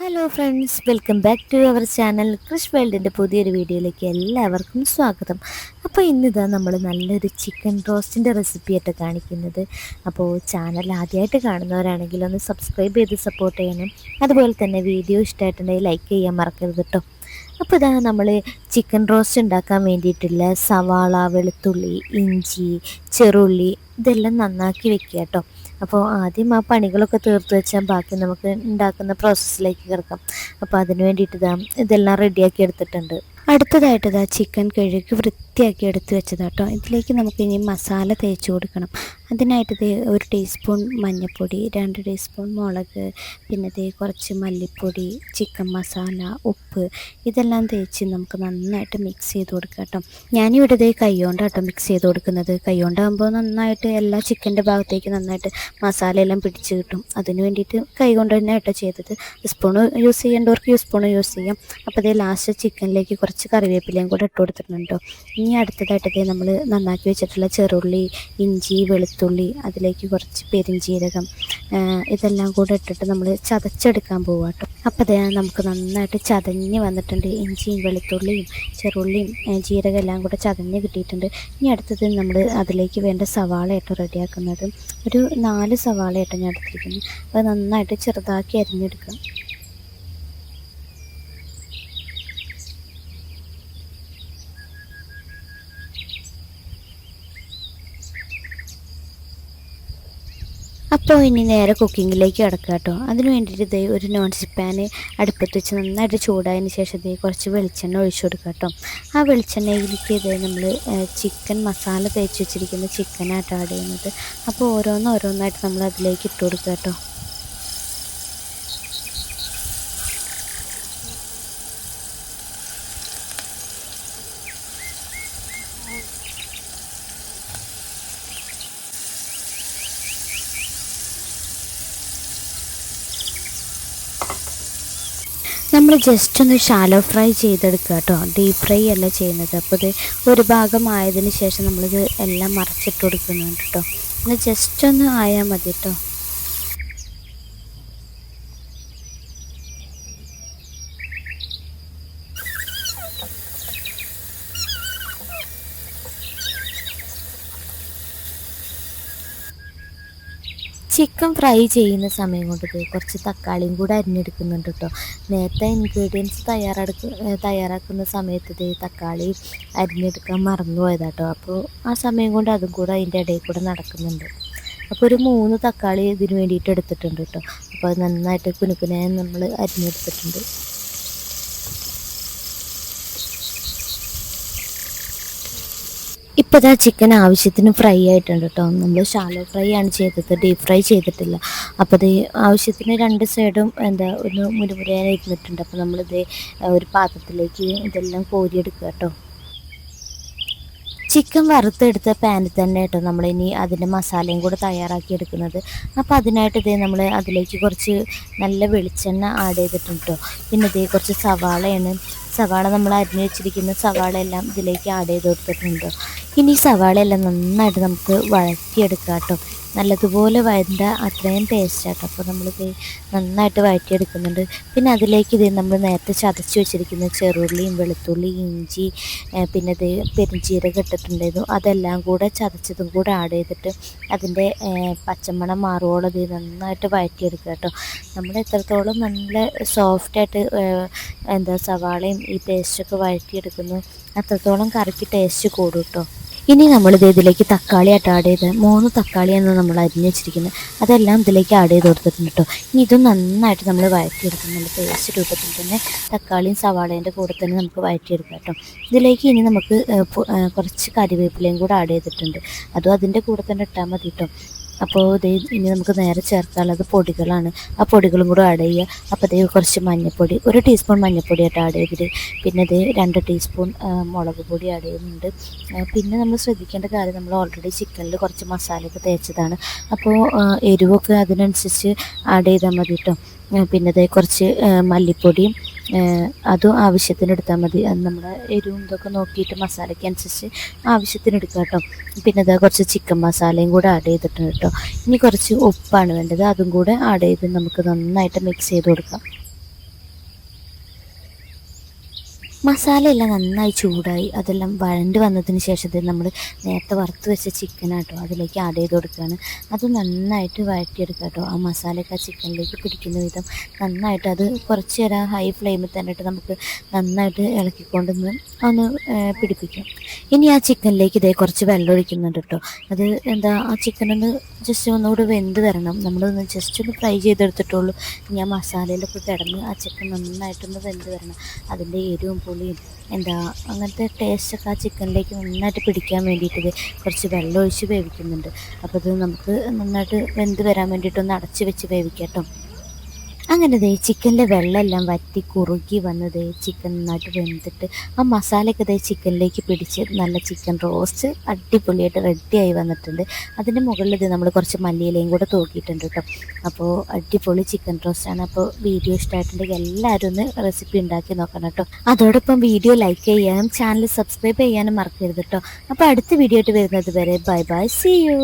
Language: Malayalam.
Hello friends welcome back to our channel Krish വേൾഡിന്റെ പുതിയൊരു വീഡിയോയിലേക്ക് എല്ലാവർക്കും സ്വാഗതം. അപ്പോൾ ഇന്നിതാ നമ്മൾ നല്ലൊരു ചിക്കൻ റോസ്റ്റിന്റെ റെസിപ്പിയായിട്ട് കാണിക്കുന്നത്. അപ്പോൾ ചാനൽ ആദ്യമായിട്ട് കാണുന്നവരാണെങ്കിൽ ഒന്ന് സബ്സ്ക്രൈബ് ചെയ്ത് സപ്പോർട്ട് ചെയ്യണം. അതുപോലെ തന്നെ വീഡിയോ ഇഷ്ടമായിട്ടുണ്ടെങ്കിൽ ലൈക്ക് ചെയ്യാൻ മറക്കരുത് കേട്ടോ അപ്പോൾ ഇതാണ് നമ്മൾ ചിക്കൻ റോസ്റ്റ് ഉണ്ടാക്കാൻ വേണ്ടിയിട്ടുള്ള സവാള വെളുത്തുള്ളി ഇഞ്ചി ചെറുള്ളി ഇതെല്ലാം നന്നാക്കി വെക്കുക കേട്ടോ അപ്പോൾ ആദ്യം ആ പണികളൊക്കെ തീർത്ത് വെച്ചാൽ ബാക്കി നമുക്ക് ഉണ്ടാക്കുന്ന പ്രോസസ്സിലേക്ക് കിടക്കാം. അപ്പോൾ അതിന് വേണ്ടിയിട്ട് ഇതാ ഇതെല്ലാം റെഡിയാക്കി എടുത്തിട്ടുണ്ട്. അടുത്തതായിട്ട് ഇതാ ചിക്കൻ കഴുകി വൃത്തിയാക്കി എടുത്ത് വെച്ചതാട്ടോ ഇതിലേക്ക് നമുക്ക് ഇനി മസാല തേച്ച് കൊടുക്കണം. അതിനായിട്ട് ഇത് ഒരു ടീസ്പൂൺ മഞ്ഞൾപ്പൊടി രണ്ട് ടീസ്പൂൺ മുളക് പിന്നെ ഇത് കുറച്ച് മല്ലിപ്പൊടി ചിക്കൻ മസാല ഉപ്പ് ഇതെല്ലാം തേച്ച് നമുക്ക് നന്നായിട്ട് മിക്സ് ചെയ്ത് കൊടുക്കാം കേട്ടോ. ഞാനിവിടെ ഇത് കേട്ടോ മിക്സ് ചെയ്ത് കൊടുക്കുന്നത്. കൈകൊണ്ടാകുമ്പോൾ നന്നായിട്ട് എല്ലാ ചിക്കന്റെ ഭാഗത്തേക്ക് നന്നായിട്ട് മസാലയെല്ലാം പിടിച്ച് കിട്ടും. അതിന് വേണ്ടിയിട്ട് കൈ കൊണ്ട് തന്നെ കേട്ടോ ചെയ്തത്. സ്പൂണ് യൂസ് ചെയ്യേണ്ടവർക്ക് യൂസ് സ്പൂണ് യൂസ് ചെയ്യാം. അപ്പോൾ ദേ ലാസ്റ്റ് ചിക്കനിലേക്ക് കുറച്ച് കറിവേപ്പിലയും കൂടെ ഇട്ട് കൊടുത്തിട്ടുണ്ട് ഇനി അടുത്തതായിട്ട് നമ്മൾ നന്നാക്കി വെച്ചിട്ടുള്ള ചെറുള്ളി ഇഞ്ചി വെളുത്തുള്ളി അതിലേക്ക് കുറച്ച് പെരിഞ്ജീരകം ഇതെല്ലാം കൂടെ ഇട്ടിട്ട് നമ്മൾ ചതച്ചെടുക്കാൻ പോവാട്ടോ കേട്ടോ അപ്പോൾ അതേ നമുക്ക് നന്നായിട്ട് ചതഞ്ഞ് വന്നിട്ടുണ്ട് ഇഞ്ചിയും വെളുത്തുള്ളിയും ചെറുള്ളിയും ജീരകം എല്ലാം കൂടെ ചതഞ്ഞ് കിട്ടിയിട്ടുണ്ട്. ഇനി അടുത്തത് നമ്മൾ അതിലേക്ക് വേണ്ട സവാള ആയിട്ട് റെഡിയാക്കുന്നത്. ഒരു നാല് സവാള ആയിട്ട് ഞാൻ എടുത്തിരിക്കുന്നത് അത് നന്നായിട്ട് ചെറുതാക്കി അരിഞ്ഞെടുക്കുക അപ്പോൾ ഇനി നേരെ കുക്കിങ്ങിലേക്ക് കിടക്കുക കേട്ടോ. അതിന് വേണ്ടിയിട്ട് ഇതേ ഒരു നോൺ സ്റ്റിക്ക് പാന് അടുപ്പത്ത് വെച്ച് നന്നായിട്ട് ചൂടായതിന് ശേഷം ഇതേ കുറച്ച് വെളിച്ചെണ്ണ ഒഴിച്ചു കൊടുക്കുക കേട്ടോ. ആ വെളിച്ചെണ്ണയിലേക്ക് ഇതേ നമ്മൾ ചിക്കൻ മസാല തേച്ച് വെച്ചിരിക്കുന്ന ചിക്കനായിട്ടാണ് ആഡ് ചെയ്യുന്നത്. അപ്പോൾ ഓരോന്നോരോന്നായിട്ട് നമ്മൾ അതിലേക്ക് ഇട്ട് കൊടുക്കുക കേട്ടോ. നമ്മൾ ജസ്റ്റ് ഒന്ന് ഷാലോ ഫ്രൈ ചെയ്തെടുക്കുക കേട്ടോ. ഡീപ്പ് ഫ്രൈ അല്ല ചെയ്യുന്നത്. അപ്പോൾ ഇത് ഒരു ഭാഗമായതിന് ശേഷം നമ്മളിത് എല്ലാം മറച്ചിട്ട് കൊടുക്കുന്നുണ്ട് കേട്ടോ. ഒന്ന് ജസ്റ്റ് ഒന്ന് ആയാൽ മതി കേട്ടോ. ചിക്കൻ ഫ്രൈ ചെയ്യുന്ന സമയം കൊണ്ട് കുറച്ച് തക്കാളിയും കൂടെ അരിഞ്ഞെടുക്കുന്നുണ്ട് കേട്ടോ നേരത്തെ ഇൻഗ്രീഡിയൻസ് തയ്യാറെടുക്ക തയ്യാറാക്കുന്ന സമയത്ത് തക്കാളി അരിഞ്ഞെടുക്കാൻ മറന്നു പോയതാട്ടോ അപ്പോൾ ആ സമയം കൊണ്ട് അതും കൂടെ അതിന്റെ ഇടയിൽ കൂടെ നടക്കുന്നുണ്ട്. അപ്പോൾ ഒരു മൂന്ന് തക്കാളി ഇതിന് വേണ്ടിയിട്ട് എടുത്തിട്ടുണ്ട് കേട്ടോ അപ്പോൾ അത് നന്നായിട്ട് കുനുക്കുനെ നമ്മൾ അരിഞ്ഞെടുത്തിട്ടുണ്ട്. ഇപ്പോൾ ഇതാ ചിക്കൻ ആവശ്യത്തിന് ഫ്രൈ ആയിട്ടുണ്ട് കേട്ടോ നമ്മൾ ഷാലോ ഫ്രൈ ആണ് ചെയ്തത് ഡീപ് ഫ്രൈ ചെയ്തിട്ടില്ല. അപ്പോൾ ഇത് ആവശ്യത്തിന് രണ്ട് സൈഡും എന്താ ഒന്ന് മുരുമുരയാൻ ഇരുന്നിട്ടുണ്ട്. അപ്പോൾ നമ്മളിത് ഒരു പാത്രത്തിലേക്ക് ഇതെല്ലാം കോരിയെടുക്കുക കേട്ടോ ചിക്കൻ വറുത്തെടുത്ത പാനിൽ തന്നെ കേട്ടോ നമ്മളിനി അതിന്റെ മസാലയും കൂടെ തയ്യാറാക്കി എടുക്കുന്നത്. അപ്പോൾ അതിനായിട്ട് ഇതേ നമ്മൾ അതിലേക്ക് കുറച്ച് നല്ല വെളിച്ചെണ്ണ ആഡ് ചെയ്തിട്ടുണ്ട് കേട്ടോ പിന്നെ ഇതേ കുറച്ച് സവാളയാണ്. സവാള നമ്മൾ അരിഞ്ഞു വെച്ചിരിക്കുന്ന സവാള എല്ലാം ഇതിലേക്ക് ആഡ് ചെയ്ത് കൊടുത്തിട്ടുണ്ട് ഇനി സവാളയെല്ലാം നന്നായിട്ട് നമുക്ക് വഴറ്റിയെടുക്കാം കേട്ടോ നല്ലതുപോലെ വഴണ്ട അത്രയും ടേസ്റ്റ് ആട്ടോ അപ്പോൾ നമ്മൾ നന്നായിട്ട് വഴറ്റിയെടുക്കുന്നുണ്ട്. പിന്നെ അതിലേക്ക് ഇത് നമ്മൾ നേരത്തെ ചതച്ച് വെച്ചിരിക്കുന്ന ചെറുള്ളിയും വെളുത്തുള്ളിയും ഇഞ്ചി പിന്നെ ഇത് പെരുംജീരകം ഇട്ടിട്ടുണ്ടായിരുന്നു. അതെല്ലാം കൂടെ ചതച്ചതും കൂടെ ആഡ് ചെയ്തിട്ട് അതിന്റെ പച്ചമണം മാറുവോളം ഇത് നന്നായിട്ട് വഴറ്റിയെടുക്കുക കേട്ടോ നമ്മൾ എത്രത്തോളം നല്ല സോഫ്റ്റായിട്ട് എന്താ സവാളയും ഈ പേസ്റ്റൊക്കെ വഴറ്റിയെടുക്കുന്നു അത്രത്തോളം കറിക്ക് ടേസ്റ്റ് കൂടും കേട്ടോ ഇനി നമ്മളിത് ഇതിലേക്ക് തക്കാളി ആയിട്ട് ആഡ് ചെയ്ത് മൂന്ന് തക്കാളിയാണ് നമ്മൾ അരിഞ്ഞ് വെച്ചിരിക്കുന്നത്. അതെല്ലാം ഇതിലേക്ക് ആഡ് ചെയ്ത് കൊടുത്തിട്ടുണ്ട് കേട്ടോ ഇനി ഇത് നന്നായിട്ട് നമ്മൾ വഴറ്റിയെടുക്കും നല്ല പേസ്റ്റ് രൂപത്തിൽ തന്നെ തക്കാളിയും സവാളേന്റെ കൂടെ തന്നെ നമുക്ക് വഴറ്റിയെടുക്കാം കേട്ടോ ഇതിലേക്ക് ഇനി നമുക്ക് കുറച്ച് കറിവേപ്പിലയും കൂടെ ആഡ് ചെയ്തിട്ടുണ്ട്. അതും അതിന്റെ കൂടെ തന്നെ ഇട്ടാൽ മതി കേട്ടോ അപ്പോൾ ഇത് ഇനി നമുക്ക് നേരെ ചേർക്കാനുള്ളത് പൊടികളാണ്. ആ പൊടികളും കൂടെ ആഡ് ചെയ്യുക. അപ്പോൾ ഇത് കുറച്ച് മഞ്ഞൾപ്പൊടി ഒരു ടീസ്പൂൺ മഞ്ഞൾപ്പൊടി ആയിട്ട് ആഡ് ചെയ്തിട്ട് പിന്നെ ഇത് രണ്ട് ടീസ്പൂൺ മുളക് പൊടി ആഡ് ചെയ്യുന്നുണ്ട്. പിന്നെ നമ്മൾ ശ്രദ്ധിക്കേണ്ട കാര്യം നമ്മൾ ഓൾറെഡി ചിക്കനിൽ കുറച്ച് മസാലയൊക്കെ തേച്ചതാണ്. അപ്പോൾ എരിവൊക്കെ അതിനനുസരിച്ച് ആഡ് ചെയ്താൽ മതി കേട്ടോ പിന്നെ ഇത് കുറച്ച് മല്ലിപ്പൊടിയും അതും ആവശ്യത്തിന് എടുത്താൽ മതി. അത് നമ്മുടെ എരിവും ഇതൊക്കെ നോക്കിയിട്ട് മസാലയ്ക്ക് അനുസരിച്ച് ആവശ്യത്തിന് എടുക്കുക കേട്ടോ. പിന്നെ ഇതാ കുറച്ച് ചിക്കൻ മസാലയും കൂടെ ആഡ് ചെയ്തിട്ടുണ്ട് കേട്ടോ. ഇനി കുറച്ച് ഉപ്പാണ് വേണ്ടത്. അതും കൂടെ ആഡ് ചെയ്ത് നമുക്ക് നന്നായിട്ട് മിക്സ് ചെയ്ത് കൊടുക്കാം. മസാലയെല്ലാം നന്നായി ചൂടായി അതെല്ലാം വഴണ്ട് വന്നതിന് ശേഷം നമ്മൾ നേരത്തെ വറുത്ത് വെച്ച ചിക്കൻ ആട്ടോ അതിലേക്ക് ആഡ് ചെയ്ത് കൊടുക്കുകയാണ് അത് നന്നായിട്ട് വഴറ്റിയെടുക്കുക കേട്ടോ ആ മസാലയൊക്കെ ആ ചിക്കനിലേക്ക് പിടിക്കുന്ന വിധം നന്നായിട്ട് അത് കുറച്ച് നേരം ഹൈ ഫ്ലെയിമിൽ തന്നെ നമുക്ക് നന്നായിട്ട് ഇളക്കിക്കൊണ്ടൊന്ന് ഒന്ന് പിടിപ്പിക്കാം. ഇനി ആ ചിക്കനിലേക്ക് ഇതേ കുറച്ച് വെള്ളം ഒഴിക്കുന്നുണ്ട് കേട്ടോ അത് എന്താ ആ ചിക്കൻ ഒന്ന് ജസ്റ്റ് ഒന്നുകൂടി വെന്ത് തരണം നമ്മളൊന്ന് ജസ്റ്റ് ഒന്ന് ഫ്രൈ ചെയ്തെടുത്തിട്ടുള്ളൂ ഇനി ആ മസാലയിലൊക്കെ കിടന്ന് ആ ചിക്കൻ നന്നായിട്ടൊന്ന് വെന്ത് വരണം. അതിന്റെ എരിവും പുളിയും എന്താ അങ്ങനത്തെ ടേസ്റ്റൊക്കെ ആ ചിക്കനിലേക്ക് നന്നായിട്ട് പിടിക്കാൻ വേണ്ടിയിട്ട് കുറച്ച് വെള്ളം ഒഴിച്ച് വേവിക്കുന്നുണ്ട്. അപ്പോൾ ഇത് നമുക്ക് നന്നായിട്ട് വെന്ത് വരാൻ വേണ്ടിയിട്ടൊന്ന് അടച്ച് വെച്ച് വേവിക്കാം കേട്ടോ. അങ്ങനെ ദേ ചിക്കന്റെ വെള്ളമെല്ലാം വറ്റി കുറുകി വന്ന് ദേ ചിക്കൻ നന്നായിട്ട് വെന്തിട്ട് ആ മസാലയൊക്കെ ദേ ചിക്കനിലേക്ക് പിടിച്ച് നല്ല ചിക്കൻ റോസ്റ്റ് അടിപൊളിയായിട്ട് റെഡിയായി വന്നിട്ടുണ്ട്. അതിന്റെ മുകളിൽ ഇത് നമ്മൾ കുറച്ച് മല്ലിയിലയും കൂടെ തൂക്കിയിട്ടുണ്ട് കേട്ടോ. അപ്പോൾ അടിപൊളി ചിക്കൻ റോസ്റ്റാണ്. അപ്പോൾ വീഡിയോ ഇഷ്ടമായിട്ടുണ്ടെങ്കിൽ എല്ലാവരും ഒന്ന് റെസിപ്പി ഉണ്ടാക്കി നോക്കണം കേട്ടോ. അതോടൊപ്പം വീഡിയോ ലൈക്ക് ചെയ്യാനും ചാനൽ സബ്സ്ക്രൈബ് ചെയ്യാനും മറക്കരുത് കേട്ടോ. അപ്പോൾ അടുത്ത വീഡിയോ ആയിട്ട് വരുന്നത് വരെ ബൈ ബൈ. C U